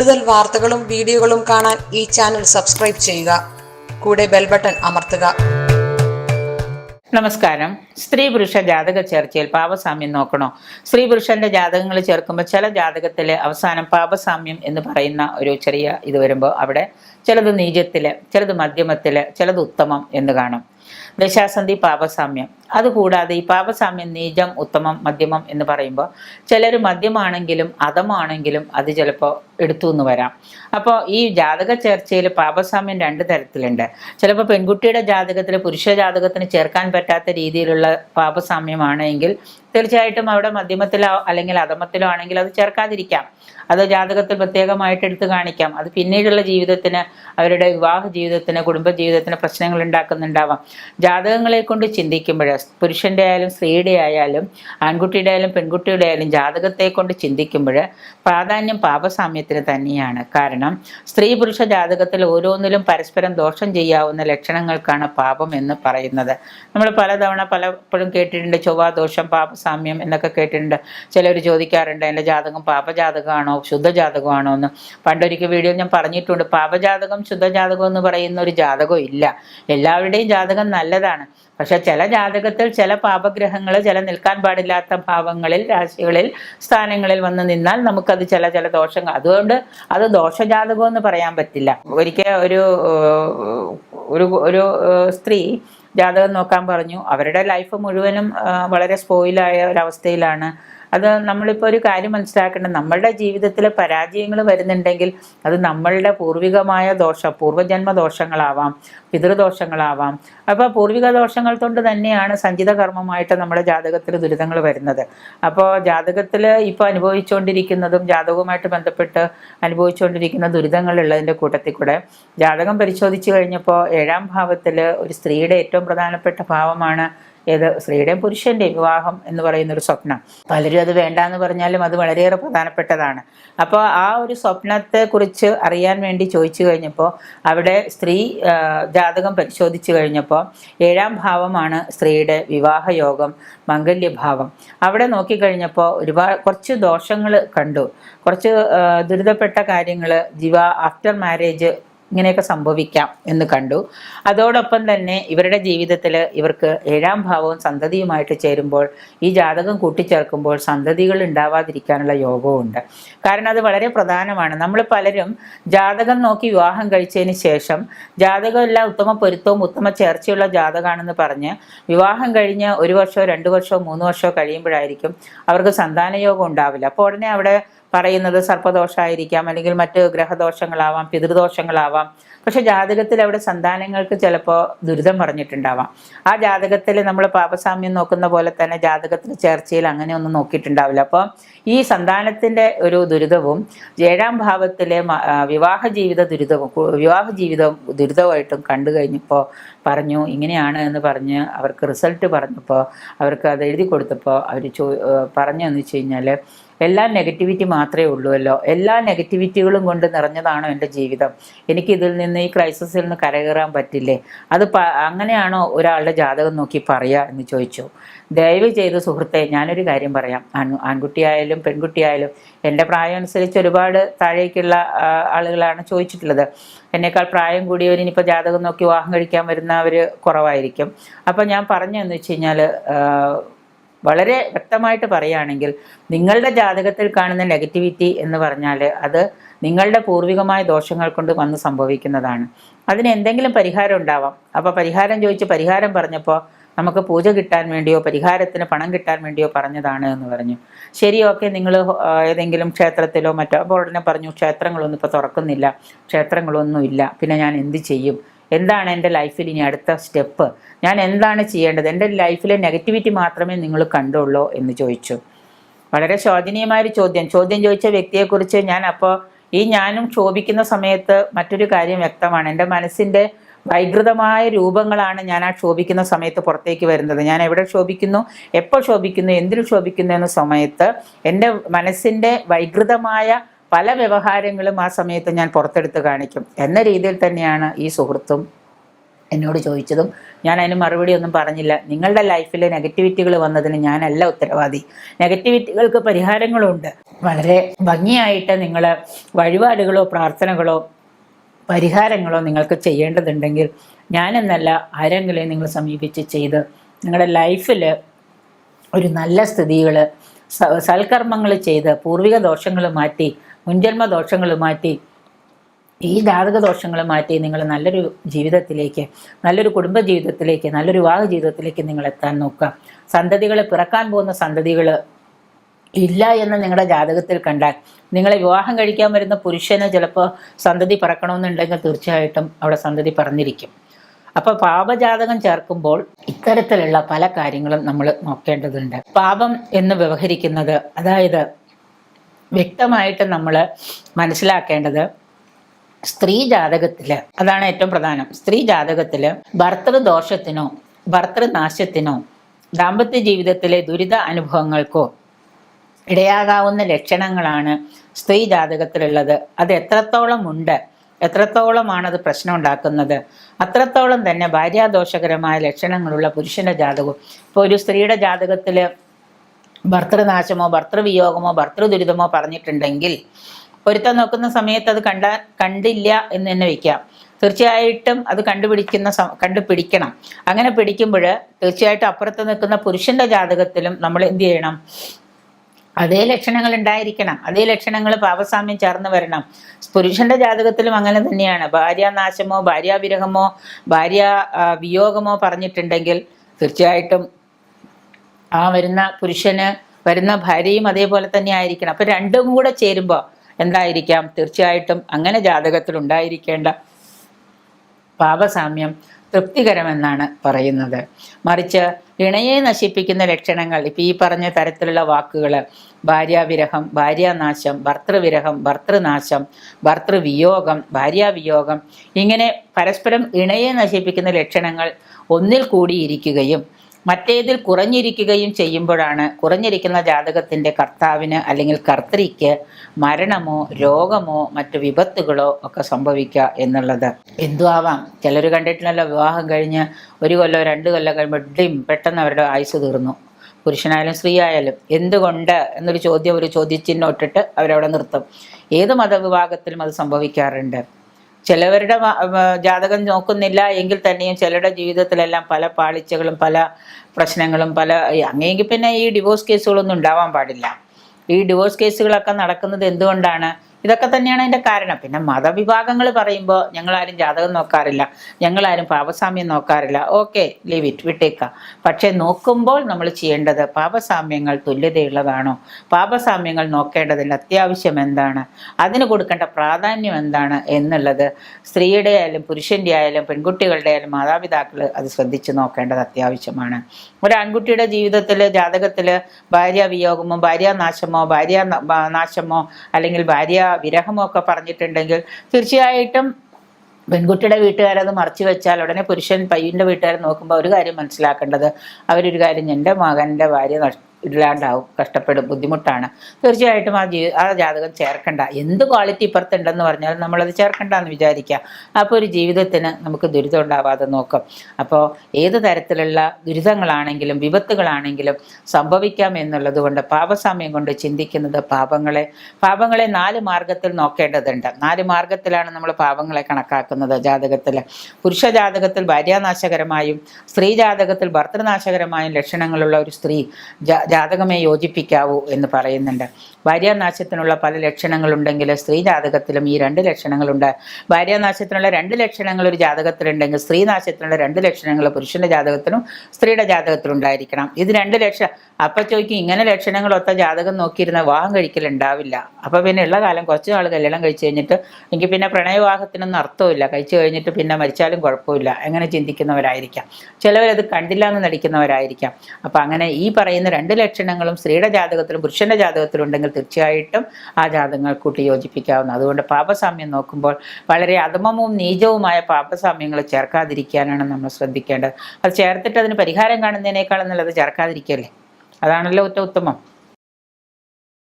കൂടുതൽ വാർത്തകളും വീഡിയോകളും കാണാൻ ഈ ചാനൽ സബ്സ്ക്രൈബ് ചെയ്യുക. കൂടെ ബെൽ ബട്ടൺ അമർത്തുക. നമസ്കാരം. സ്ത്രീ പുരുഷ ജാതക ചേർച്ചയിൽ പാപസാമ്യം നോക്കണോ? സ്ത്രീ പുരുഷന്റെ ജാതകങ്ങൾ ചേർക്കുമ്പോൾ ചില ജാതകത്തിലെ അവസാനം പാപസാമ്യം എന്ന് പറയുന്ന ഒരു ചെറിയ ഇത് വരുമ്പോൾ അവിടെ ചിലത് നീചത്തിൽ ചിലത് മധ്യമത്തിൽ ചിലത് ഉത്തമം എന്ന് കാണും. ദശാസന്ധി പാപസാമ്യം. അതുകൂടാതെ ഈ പാപസാമ്യം നീചം ഉത്തമം മധ്യമം എന്ന് പറയുമ്പോൾ ചിലർ മദ്യമാണെങ്കിലും അധമാണെങ്കിലും അത് ചിലപ്പോൾ എടുത്തു എന്ന് വരാം. അപ്പോൾ ഈ ജാതക ചേർച്ചയിൽ പാപസാമ്യം രണ്ട് തരത്തിലുണ്ട്. ചിലപ്പോൾ പെൺകുട്ടിയുടെ ജാതകത്തിൽ പുരുഷ ജാതകത്തിന് ചേർക്കാൻ പറ്റാത്ത രീതിയിലുള്ള പാപസാമ്യമാണെങ്കിൽ തീർച്ചയായിട്ടും അവിടെ മധ്യമത്തിലോ അല്ലെങ്കിൽ അധമത്തിലോ ആണെങ്കിൽ അത് ചേർക്കാതിരിക്കാം. അത് ജാതകത്തിൽ പ്രത്യേകമായിട്ട് എടുത്തു കാണിക്കാം. അത് പിന്നീടുള്ള ജീവിതത്തിന് അവരുടെ വിവാഹ ജീവിതത്തിന് കുടുംബ ജീവിതത്തിന് പ്രശ്നങ്ങൾ ഉണ്ടാക്കുന്നുണ്ടാവാം. ജാതകങ്ങളെ കൊണ്ട് ചിന്തിക്കുമ്പോൾ പുരുഷന്റെ ആയാലും സ്ത്രീയുടെ ആയാലും ആൺകുട്ടിയുടെ ആയാലും പെൺകുട്ടിയുടെ ആയാലും ജാതകത്തെ കൊണ്ട് ചിന്തിക്കുമ്പോൾ പ്രാധാന്യം പാപസാമ്യത്തിന് തന്നെയാണ്. കാരണം സ്ത്രീ പുരുഷ ജാതകത്തിൽ ഓരോന്നിലും പരസ്പരം ദോഷം ചെയ്യാവുന്ന ലക്ഷണങ്ങൾക്കാണ് പാപം എന്ന് പറയുന്നത്. നമ്മൾ പലതവണ പലപ്പോഴും കേട്ടിട്ടുണ്ട് ചൊവ്വാദോഷം പാപസാമ്യം എന്നൊക്കെ കേട്ടിട്ടുണ്ട്. ചിലർ ചോദിക്കാറുണ്ട് എന്റെ ജാതകം പാപജാതകമാണോ ശുദ്ധജാതകമാണോ? എന്ന്. പണ്ടൊരിക്കൽ വീഡിയോ ഞാൻ പറഞ്ഞിട്ടുണ്ട് പാപജാതകം ശുദ്ധജാതകം എന്ന് പറയുന്ന ഒരു ജാതകം ഇല്ല. എല്ലാവരുടെയും ജാതകം നല്ലതാണ്. പക്ഷെ ചില ജാതകത്തിൽ ചില പാപഗ്രഹങ്ങൾ ചില നിൽക്കാൻ പാടില്ലാത്ത ഭാവങ്ങളിൽ രാശികളിൽ സ്ഥാനങ്ങളിൽ വന്ന് നിന്നാൽ നമുക്കത് ചില ചില ദോഷങ്ങൾ. അതുകൊണ്ട് അത് ദോഷജാതകം എന്ന് പറയാൻ പറ്റില്ല. ഒരിക്കൽ ഒരു ഒരു ഒരു സ്ത്രീ ജാതകം നോക്കാൻ പറഞ്ഞു. അവരുടെ ലൈഫ് മുഴുവനും വളരെ സ്പോയിലായ ഒരവസ്ഥയിലാണ് അത് നമ്മളിപ്പോൾ ഒരു കാര്യം മനസ്സിലാക്കേണ്ടത് നമ്മളുടെ ജീവിതത്തിൽ പരാജയങ്ങൾ വരുന്നുണ്ടെങ്കിൽ അത് നമ്മളുടെ പൂർവികമായ ദോഷം പൂർവജന്മ ദോഷങ്ങളാവാം പിതൃദോഷങ്ങളാവാം. അപ്പോൾ പൂർവിക ദോഷങ്ങൾ കൊണ്ട് തന്നെയാണ് സഞ്ചിത കർമ്മമായിട്ട് നമ്മുടെ ജാതകത്തിൽ ദുരിതങ്ങൾ വരുന്നത്. അപ്പോൾ ജാതകത്തിൽ ഇപ്പോൾ അനുഭവിച്ചുകൊണ്ടിരിക്കുന്നതും ജാതകവുമായിട്ട് ബന്ധപ്പെട്ട് അനുഭവിച്ചുകൊണ്ടിരിക്കുന്ന ദുരിതങ്ങളുള്ളതിന്റെ കൂട്ടത്തിൽ കൂടെ ജാതകം പരിശോധിച്ചു കഴിഞ്ഞപ്പോൾ ഏഴാം ഭാവത്തിൽ ഒരു സ്ത്രീയുടെ ഏറ്റവും പ്രധാനപ്പെട്ട ഭാവമാണ് ഏത് സ്ത്രീയുടെയും പുരുഷന്റെയും വിവാഹം എന്ന് പറയുന്ന ഒരു സ്വപ്നം. പലരും അത് വേണ്ട എന്ന് പറഞ്ഞാലും അത് വളരെയേറെ പ്രധാനപ്പെട്ടതാണ്. അപ്പോൾ ആ ഒരു സ്വപ്നത്തെ കുറിച്ച് അറിയാൻ വേണ്ടി ചോദിച്ചു കഴിഞ്ഞപ്പോൾ അവിടെ സ്ത്രീ ജാതകം പരിശോധിച്ചു കഴിഞ്ഞപ്പോൾ ഏഴാം ഭാവമാണ് സ്ത്രീയുടെ വിവാഹയോഗം മംഗല്യഭാവം. അവിടെ നോക്കിക്കഴിഞ്ഞപ്പോൾ ഒരുപാട് കുറച്ച് ദോഷങ്ങൾ കണ്ടു. കുറച്ച് ദുരിതപ്പെട്ട കാര്യങ്ങൾ ജീവ ആഫ്റ്റർ മാരേജ് ഇങ്ങനെയൊക്കെ സംഭവിക്കാം എന്ന് കണ്ടു. അതോടൊപ്പം തന്നെ ഇവരുടെ ജീവിതത്തിൽ ഇവർക്ക് ഏഴാം ഭാവവും സന്തതിയുമായിട്ട് ചേരുമ്പോൾ ഈ ജാതകം കൂട്ടിച്ചേർക്കുമ്പോൾ സന്തതികൾ ഉണ്ടാവാതിരിക്കാനുള്ള യോഗവും ഉണ്ട്. കാരണം അത് വളരെ പ്രധാനമാണ്. നമ്മൾ പലരും ജാതകം നോക്കി വിവാഹം കഴിച്ചതിന് ശേഷം ജാതകമെല്ലാം ഉത്തമ പൊരുത്തവും ഉത്തമ ചേർച്ചയുള്ള ജാതകമാണെന്ന് പറഞ്ഞ് വിവാഹം കഴിഞ്ഞ് ഒരു വർഷമോ രണ്ട് വർഷമോ മൂന്ന് വർഷമോ കഴിയുമ്പോഴായിരിക്കും അവർക്ക് സന്താന യോഗം ഉണ്ടാവില്ല. അപ്പോൾ ഉടനെ അവിടെ പറയുന്നത് സർപ്പദോഷമായിരിക്കാം അല്ലെങ്കിൽ മറ്റ് ഗ്രഹദോഷങ്ങളാവാം പിതൃദോഷങ്ങളാവാം. പക്ഷെ ജാതകത്തിൽ അവിടെ സന്താനങ്ങൾക്ക് ചിലപ്പോൾ ദുരിതം പറഞ്ഞിട്ടുണ്ടാവാം. ആ ജാതകത്തിൽ നമ്മൾ പാപസാമ്യം നോക്കുന്ന പോലെ തന്നെ ജാതകത്തിൽ ചേർച്ചയിൽ അങ്ങനെ ഒന്നും നോക്കിയിട്ടുണ്ടാവില്ല. അപ്പോൾ ഈ സന്താനത്തിന്റെ ഒരു ദുരിതവും ഏഴാം ഭാവത്തിലെ വിവാഹ ജീവിത ദുരിതവും വിവാഹ ജീവിതവും ദുരിതമായിട്ടും കണ്ടു കഴിഞ്ഞപ്പോൾ പറഞ്ഞു ഇങ്ങനെയാണ് എന്ന് പറഞ്ഞ് അവർക്ക് റിസൾട്ട് പറഞ്ഞപ്പോൾ അവർക്ക് അത് എഴുതി കൊടുത്തപ്പോൾ അവർ ചോ പറഞ്ഞതെന്ന് വെച്ച് കഴിഞ്ഞാൽ എല്ലാ നെഗറ്റിവിറ്റി മാത്രമേ ഉള്ളൂല്ലോ എല്ലാ നെഗറ്റിവിറ്റികളും കൊണ്ട് നിറഞ്ഞതാണോ എന്റെ ജീവിതം. എനിക്ക് ഇതിൽ നിന്ന് ഈ ക്രൈസിസിൽ നിന്ന് കരകയറാൻ പറ്റില്ലേ? അത് അങ്ങനെയാണോ ഒരാളുടെ ജാതകം നോക്കി പറയുക എന്ന് ചോദിച്ചു. ദയവ് ചെയ്ത് സുഹൃത്തെ ഞാനൊരു കാര്യം പറയാം. ആൺ ആൺകുട്ടിയായാലും പെൺകുട്ടിയായാലും എന്റെ പ്രായം അനുസരിച്ച് ഒരുപാട് താഴേക്കുള്ള ആളുകളാണ് ചോദിച്ചിട്ടുള്ളത്. എന്നേക്കാൾ പ്രായം കൂടിയവർ ഇനിയിപ്പോൾ ജാതകം നോക്കി വിവാഹം കഴിക്കാൻ വരുന്നവർ കുറവായിരിക്കും. അപ്പോൾ ഞാൻ പറഞ്ഞതെന്ന് വെച്ച് കഴിഞ്ഞാൽ വളരെ വ്യക്തമായിട്ട് പറയുകയാണെങ്കിൽ നിങ്ങളുടെ ജാതകത്തിൽ കാണുന്ന നെഗറ്റിവിറ്റി എന്ന് പറഞ്ഞാൽ അത് നിങ്ങളുടെ പൂർവികമായ ദോഷങ്ങൾ കൊണ്ട് വന്ന് സംഭവിക്കുന്നതാണ്. അതിന് എന്തെങ്കിലും പരിഹാരം ഉണ്ടാവാം. അപ്പോൾ പരിഹാരം ചോദിച്ച് പരിഹാരം പറഞ്ഞപ്പോൾ നമുക്ക് പൂജ കിട്ടാൻ വേണ്ടിയോ പരിഹാരത്തിന് പണം കിട്ടാൻ വേണ്ടിയോ പറഞ്ഞതാണ് എന്ന് പറഞ്ഞു. ശരി ഓക്കെ നിങ്ങൾ ഏതെങ്കിലും ക്ഷേത്രത്തിലോ മറ്റോ അപ്പോൾ ഉടനെ പറഞ്ഞു ക്ഷേത്രങ്ങളൊന്നും ഇപ്പോൾ തുറക്കുന്നില്ല ക്ഷേത്രങ്ങളൊന്നും ഇല്ല പിന്നെ ഞാൻ എന്ത് ചെയ്യും? എന്താണ് എന്റെ ലൈഫിൽ ഇനി അടുത്ത സ്റ്റെപ്പ്? ഞാൻ എന്താണ് ചെയ്യേണ്ടത്? എന്റെ ലൈഫിലെ നെഗറ്റിവിറ്റി മാത്രമേ നിങ്ങൾ കണ്ടുള്ളൂ എന്ന് ചോദിച്ചു. വളരെ ശോചനീയമായ ഒരു ചോദ്യം. ചോദ്യം ചോദിച്ച വ്യക്തിയെക്കുറിച്ച് ഞാൻ അപ്പോൾ ഈ ഞാനും ക്ഷോഭിക്കുന്ന സമയത്ത് മറ്റൊരു കാര്യം വ്യക്തമാണ്. എന്റെ മനസ്സിന്റെ വൈകൃതമായ രൂപങ്ങളാണ് ഞാൻ ആ ക്ഷോഭിക്കുന്ന സമയത്ത് പുറത്തേക്ക് വരുന്നത്. ഞാൻ എവിടെ ക്ഷോഭിക്കുന്നു? എപ്പോൾ ക്ഷോഭിക്കുന്നു? എന്തിനു ക്ഷോഭിക്കുന്നു? എന്ന സമയത്ത് എന്റെ മനസ്സിന്റെ വൈകൃതമായ പല വ്യവഹാരങ്ങളും ആ സമയത്ത് ഞാൻ പുറത്തെടുത്ത് കാണിക്കും. എന്ന രീതിയിൽ തന്നെയാണ് ഈ സുഹൃത്തും എന്നോട് ചോദിച്ചതും. ഞാൻ അതിന് മറുപടി ഒന്നും പറഞ്ഞില്ല. നിങ്ങളുടെ ലൈഫിൽ നെഗറ്റിവിറ്റികൾ വന്നതിന് ഞാനല്ല ഉത്തരവാദി. നെഗറ്റിവിറ്റികൾക്ക് പരിഹാരങ്ങളുണ്ട്. വളരെ ഭംഗിയായിട്ട് നിങ്ങൾ വഴിപാടുകളോ പ്രാർത്ഥനകളോ പരിഹാരങ്ങളോ നിങ്ങൾക്ക് ചെയ്യേണ്ടതുണ്ടെങ്കിൽ ഞാനെന്നല്ല ആരെങ്കിലും നിങ്ങൾ സമീപിച്ച് ചെയ്ത് നിങ്ങളുടെ ലൈഫിൽ ഒരു നല്ല സ്ഥിതികൾ സൽക്കർമ്മങ്ങൾ ചെയ്ത് പൂർവിക ദോഷങ്ങൾ മാറ്റി മുൻജന്മ ദോഷങ്ങൾ മാറ്റി ഈ ജാതക ദോഷങ്ങൾ മാറ്റി നിങ്ങൾ നല്ലൊരു ജീവിതത്തിലേക്ക് നല്ലൊരു കുടുംബ ജീവിതത്തിലേക്ക് നല്ലൊരു വിവാഹ ജീവിതത്തിലേക്ക് നിങ്ങൾ എത്താൻ നോക്കുക. സന്തതികൾ പിറക്കാൻ പോകുന്ന സന്തതികൾ ഇല്ല എന്ന് നിങ്ങളുടെ ജാതകത്തിൽ കണ്ടാൽ നിങ്ങളെ വിവാഹം കഴിക്കാൻ വരുന്ന പുരുഷന് ചിലപ്പോൾ സന്തതി പിറക്കണമെന്നുണ്ടെങ്കിൽ തീർച്ചയായിട്ടും അവിടെ സന്തതി പറഞ്ഞിരിക്കും. അപ്പോൾ പാപജാതകം ചേർക്കുമ്പോൾ ഇത്തരത്തിലുള്ള പല കാര്യങ്ങളും നമ്മൾ നോക്കേണ്ടതുണ്ട്. പാപം എന്ന് വ്യവഹരിക്കുന്നത് അതായത് വ്യക്തമായിട്ട് നമ്മൾ മനസ്സിലാക്കേണ്ടത് സ്ത്രീ ജാതകത്തിൽ അതാണ് ഏറ്റവും പ്രധാനം. സ്ത്രീ ജാതകത്തിൽ ഭർത്തൃദോഷത്തിനോ ഭർത്തൃനാശത്തിനോ ദാമ്പത്യ ജീവിതത്തിലെ ദുരിത അനുഭവങ്ങൾക്കോ ഇടയാകാവുന്ന ലക്ഷണങ്ങളാണ് സ്ത്രീ ജാതകത്തിലുള്ളത്. അത് എത്രത്തോളം ഉണ്ട് എത്രത്തോളമാണ് അത് പ്രശ്നം ഉണ്ടാക്കുന്നത് അത്രത്തോളം തന്നെ ഭാര്യാദോഷകരമായ ലക്ഷണങ്ങളുള്ള പുരുഷന്റെ ജാതകവും. ഇപ്പോൾ ഒരു സ്ത്രീയുടെ ജാതകത്തിൽ ഭർത്തൃനാശമോ ഭർത്തൃവിയോഗമോ ഭർത്തൃദുരിതമോ പറഞ്ഞിട്ടുണ്ടെങ്കിൽ പൊരുത്തം നോക്കുന്ന സമയത്ത് അത് കണ്ട കണ്ടില്ല എന്ന് തന്നെ വെക്കാം. തീർച്ചയായിട്ടും അത് കണ്ടുപിടിക്കുന്ന കണ്ടുപിടിക്കണം. അങ്ങനെ പിടിക്കുമ്പോൾ തീർച്ചയായിട്ടും അപ്പുറത്ത് നിൽക്കുന്ന പുരുഷന്റെ ജാതകത്തിലും നമ്മൾ എന്ത് ചെയ്യണം? അതേ ലക്ഷണങ്ങൾ ഉണ്ടായിരിക്കണം. അതേ ലക്ഷണങ്ങൾ പാപസാമ്യം ചേർന്ന് വരണം. പുരുഷന്റെ ജാതകത്തിലും അങ്ങനെ തന്നെയാണ്. ഭാര്യാനാശമോ ഭാര്യാവിരഹമോ ഭാര്യ വിയോഗമോ പറഞ്ഞിട്ടുണ്ടെങ്കിൽ തീർച്ചയായിട്ടും ആ വരുന്ന പുരുഷന് വരുന്ന ഭാര്യയും അതേപോലെ തന്നെ ആയിരിക്കണം. അപ്പൊ രണ്ടും കൂടെ ചേരുമ്പോൾ എന്തായിരിക്കാം? തീർച്ചയായിട്ടും അങ്ങനെ ജാതകത്തിൽ ഉണ്ടായിരിക്കേണ്ട പാപസാമ്യം തൃപ്തികരമെന്നാണ് പറയുന്നത്. മറിച്ച് ഇണയെ നശിപ്പിക്കുന്ന ലക്ഷണങ്ങൾ ഇപ്പം ഈ പറഞ്ഞ തരത്തിലുള്ള വാക്കുകൾ ഭാര്യാവിരഹം ഭാര്യാനാശം ഭർത്തൃവിരഹം ഭർത്തൃനാശം ഭർത്തൃവിയോഗം ഭാര്യാവിയോഗം ഇങ്ങനെ പരസ്പരം ഇണയെ നശിപ്പിക്കുന്ന ലക്ഷണങ്ങൾ ഒന്നിൽ കൂടിയിരിക്കുകയും മറ്റേതിൽ കുറഞ്ഞിരിക്കുകയും ചെയ്യുമ്പോഴാണ് കുറഞ്ഞിരിക്കുന്ന ജാതകത്തിന്റെ കർത്താവിന് അല്ലെങ്കിൽ കർത്തരിക്ക് മരണമോ രോഗമോ മറ്റു വിപത്തുകളോ ഒക്കെ സംഭവിക്കുക എന്നുള്ളത്. എന്തു ആവാം ചിലർ കണ്ടിട്ടില്ലല്ലോ വിവാഹം കഴിഞ്ഞ് ഒരു കൊല്ലോ രണ്ട് കൊല്ലം കഴിയുമ്പോൾ ഡിം പെട്ടെന്ന് അവരുടെ ആയുസ് തീർന്നു. പുരുഷനായാലും സ്ത്രീ ആയാലും എന്തുകൊണ്ട് എന്നൊരു ചോദ്യം ഒരു ചോദ്യചിഹ്നം ഇട്ടിട്ട് അവരവിടെ നിർത്തും. ഏത് മതവിഭാഗത്തിലും അത് സംഭവിക്കാറുണ്ട്? ചിലവരുടെ ജാതകം നോക്കുന്നില്ല എങ്കിൽ തന്നെയും ചിലരുടെ ജീവിതത്തിലെല്ലാം പല പാളിച്ചകളും പല പ്രശ്നങ്ങളും പല അങ്ങനെയെങ്കിൽ പിന്നെ ഈ ഡിവോഴ്സ് കേസുകളൊന്നും ഉണ്ടാവാൻ പാടില്ല. ഈ ഡിവോഴ്സ് കേസുകളൊക്കെ നടക്കുന്നത് എന്തുകൊണ്ടാണ്? ഇതൊക്കെ തന്നെയാണ് അതിന്റെ കാരണം. പിന്നെ മതവിഭാഗങ്ങൾ പറയുമ്പോൾ ഞങ്ങളാരും ജാതകം നോക്കാറില്ല. ഞങ്ങളാരും പാപസാമ്യം നോക്കാറില്ല. ഓക്കെ ലീവ് ഇറ്റ് വിട്ടേക്കാം. പക്ഷേ നോക്കുമ്പോൾ നമ്മൾ ചെയ്യേണ്ടത് പാപസാമ്യങ്ങൾ തുല്യതയുള്ളതാണോ? പാപസാമ്യങ്ങൾ നോക്കേണ്ടതിൽ അത്യാവശ്യം എന്താണ്? അതിന് കൊടുക്കേണ്ട പ്രാധാന്യം എന്താണ് എന്നുള്ളത് സ്ത്രീയുടെ ആയാലും പുരുഷന്റെ ആയാലും പെൺകുട്ടികളുടെ ആയാലും മാതാപിതാക്കൾ അത് ശ്രദ്ധിച്ച് നോക്കേണ്ടത് അത്യാവശ്യമാണ്. ഒരു ആൺകുട്ടിയുടെ ജീവിതത്തിൽ ജാതകത്തിൽ ഭാര്യ വിയോഗമോ ഭാര്യാനാശമോ ഭാര്യ നാശമോ അല്ലെങ്കിൽ ഭാര്യ വിരഹമോ ഒക്കെ പറഞ്ഞിട്ടുണ്ടെങ്കിൽ തീർച്ചയായിട്ടും പെൺകുട്ടിയുടെ വീട്ടുകാരത് മറച്ചു വെച്ചാൽ ഉടനെ പുരുഷൻ പയ്യന്റെ വീട്ടുകാർ നോക്കുമ്പോൾ ഒരു കാര്യം മനസ്സിലാക്കേണ്ടത് അവരൊരു കാര്യം എന്റെ മകന്റെ ഭാര്യ ഇല്ലാണ്ടാവും കഷ്ടപ്പെടും ബുദ്ധിമുട്ടാണ്. തീർച്ചയായിട്ടും ആ ജീ ആ ജാതകം ചേർക്കണ്ട. എന്ത് ക്വാളിറ്റി ഇപ്പുറത്തുണ്ടെന്ന് പറഞ്ഞാൽ നമ്മളത് ചേർക്കണ്ട എന്ന് വിചാരിക്കാം അപ്പോൾ ഒരു ജീവിതത്തിന് നമുക്ക് ദുരിതം ഉണ്ടാവാതെ നോക്കും. അപ്പോൾ ഏത് തരത്തിലുള്ള ദുരിതങ്ങളാണെങ്കിലും വിപത്തുകളാണെങ്കിലും സംഭവിക്കാം എന്നുള്ളത് കൊണ്ട് പാപസാമ്യം കൊണ്ട് ചിന്തിക്കുന്നത് പാപങ്ങളെ പാപങ്ങളെ നാല് മാർഗത്തിൽ നോക്കേണ്ടതുണ്ട്. നാല് മാർഗത്തിലാണ് നമ്മൾ പാപങ്ങളെ കണക്കാക്കുന്നത് ജാതകത്തിൽ. പുരുഷ ജാതകത്തിൽ ഭാര്യാനാശകരമായും സ്ത്രീ ജാതകത്തിൽ ഭർത്തൃനാശകരമായും ലക്ഷണങ്ങളുള്ള ഒരു സ്ത്രീ ജാതകമേ യോജിപ്പിക്കാവൂ എന്ന് പറയുന്നുണ്ട്. ഭാര്യാനാശത്തിനുള്ള പല ലക്ഷണങ്ങളുണ്ടെങ്കിൽ സ്ത്രീ ജാതകത്തിലും ഈ രണ്ട് ലക്ഷണങ്ങളുണ്ട്. ഭാര്യാനാശത്തിനുള്ള രണ്ട് ലക്ഷണങ്ങൾ ഒരു ജാതകത്തിലുണ്ടെങ്കിൽ സ്ത്രീ നാശത്തിനുള്ള രണ്ട് ലക്ഷണങ്ങൾ പുരുഷന്റെ ജാതകത്തിലും സ്ത്രീയുടെ ജാതകത്തിലും ഉണ്ടായിരിക്കണം. ഇത് രണ്ട് ലക്ഷണം അപ്പം ചോദിക്കും ഇങ്ങനെ ലക്ഷണങ്ങൾ ഒത്ത ജാതകം നോക്കിയിരുന്ന വിവാഹം കഴിക്കലുണ്ടാവില്ല അപ്പൊ പിന്നെ ഉള്ള കാലം കുറച്ച് നാൾ കല്യാണം കഴിച്ചു കഴിഞ്ഞിട്ട് എനിക്ക് പിന്നെ പ്രണയവിവാഹത്തിനൊന്നും അർത്ഥമില്ല കഴിച്ചു കഴിഞ്ഞിട്ട് പിന്നെ മരിച്ചാലും കുഴപ്പമില്ല. അങ്ങനെ ചിന്തിക്കുന്നവരായിരിക്കാം. ചിലവരത് കണ്ടില്ല എന്ന് നടിക്കുന്നവരായിരിക്കാം. അപ്പൊ അങ്ങനെ ഈ പറയുന്ന രണ്ട് ലക്ഷണങ്ങളും സ്ത്രീയുടെ ജാതകത്തിലും പുരുഷന്റെ ജാതകത്തിലും ഉണ്ടെങ്കിൽ തീർച്ചയായിട്ടും ആ ജാതകങ്ങൾ കൂട്ടി യോജിപ്പിക്കാവുന്ന. അതുകൊണ്ട് പാപസാമ്യം നോക്കുമ്പോൾ വളരെ അധമവും നീചവുമായ പാപസാമ്യങ്ങൾ ചേർക്കാതിരിക്കാനാണ് നമ്മൾ ശ്രദ്ധിക്കേണ്ടത്. അത് ചേർത്തിട്ട് അതിന് പരിഹാരം കാണുന്നതിനേക്കാൾ നല്ലത് ചേർക്കാതിരിക്കല്ലേ? അതാണല്ലോ ഉത്തമം.